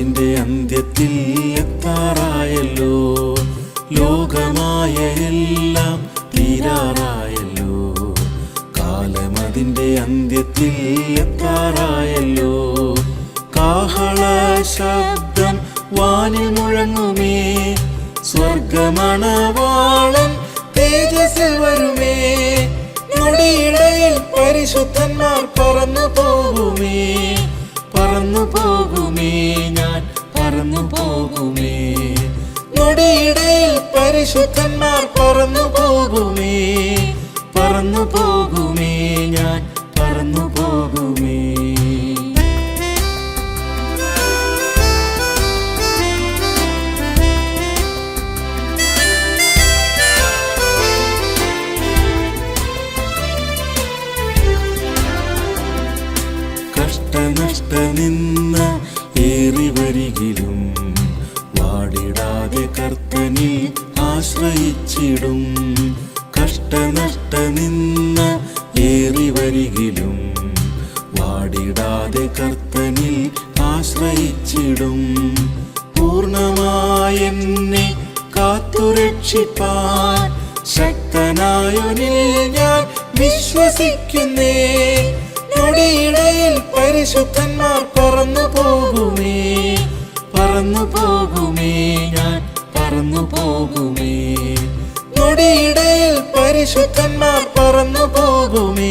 അതിന്റെ അന്ത്യത്തിൽ എത്താറായല്ലോ. ലോകമായ എല്ലാം തീരാറായല്ലോ. കാലം അതിന്റെ അന്ത്യത്തിൽ എത്താറായല്ലോ. കാഹള ശബ്ദം വാനിൽ മുഴങ്ങുമേ. സ്വർഗമണവാളം തേജസ്സിൽ വരുമേ. നൊടിയിടയിൽ പരിശുദ്ധന്മാർ പറന്നു പോകുമേ. പറന്നു പോകുമേ. പറന്നു പോകുമേ. നൊടിയിടയിൽ പരിശുദ്ധന്മാർ പറന്നു പോകുമേ. പറന്നു പോകുമേ ഞാൻ പറന്നു പോകുമേ. കഷ്ടനഷ്ട നിന്ന് കർത്തനിൽ ആശ്രയിച്ചിടും. കഷ്ടനഷ്ട നിന്ന് ഏറി വരികിലും വാടിടാതെ കർത്തനിൽ ആശ്രയിച്ചിടും. പൂർണമായെന്നെ കാത്തുരക്ഷിപ്പാൻ ശക്തനായൊനിൽ ഞാൻ വിശ്വസിക്കുന്നേ. പരിശുദ്ധന്മാർ പറന്നു പോകുമേ പറന്നു പോകുമേ. പരിശുദ്ധന്മാർ പറന്നു പോകുമേ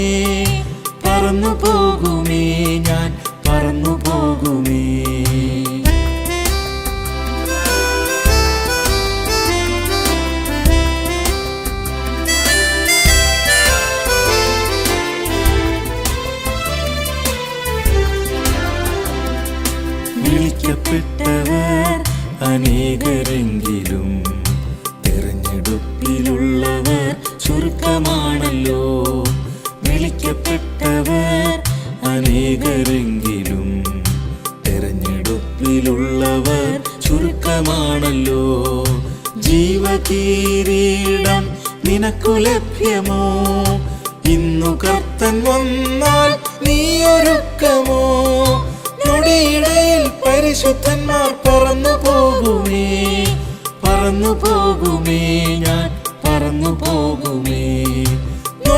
പറന്നു പോകുമേ. അനേകരെങ്കിലും തെരഞ്ഞെടുപ്പിലുള്ളവർ ചുരുക്കമാണല്ലോ. ജീവകീരീടം നിനക്കു ലഭ്യമോ? ഇന്നു കർത്തൻ വന്നാൽ നീ ഒരുക്കമോ? നൊടിയിടയിൽ പരിശുദ്ധന്മാർ പറന്നു പോകുമേ? പറന്നു പോകുമേ ഞാൻ പറന്നു പോകുമേ?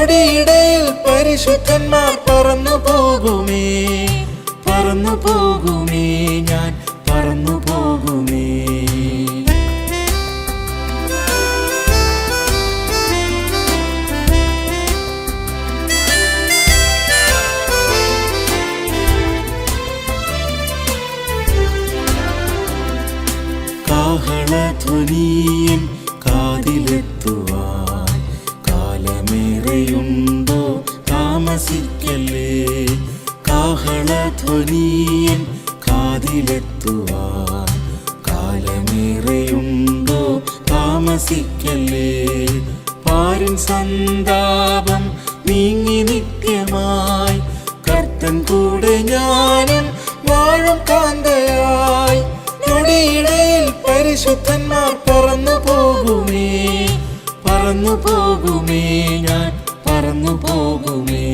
ഞൊടിയിടയിൽ പരിശുദ്ധന്മാർ പറന്നു പോകുമേ. പറന്നു പോകുമേ ഞാൻ പറന്നു പോകുമേ. കാഹളധ്വനിയൻ കാതിലെത്തുവാൻ കാലമേറെയുണ്ടോ താമസിക്കല്ലേ? കാഹളധ്വനിയൻ കാതിലെത്തുവാൻ കാലമേറെയുണ്ടോ? താമസിക്കല്ലേ? പാരിൻ സന്താപം നീങ്ങി നിത്യമായി. കർത്തൻ കൂടെ ഞാനും വാഴും കാന്തയായി. ഞൊടിയിടയിൽ പരിശുദ്ധന്മാർ പറന്നു പോകുമേ. പറന്നു പോകുമേ ഞാൻ. പറന്നു പോകുമേ.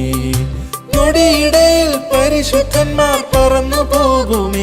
നൊടിയിടയിൽ പരിശുദ്ധന്മാർ പറന്നു പോകുമേ.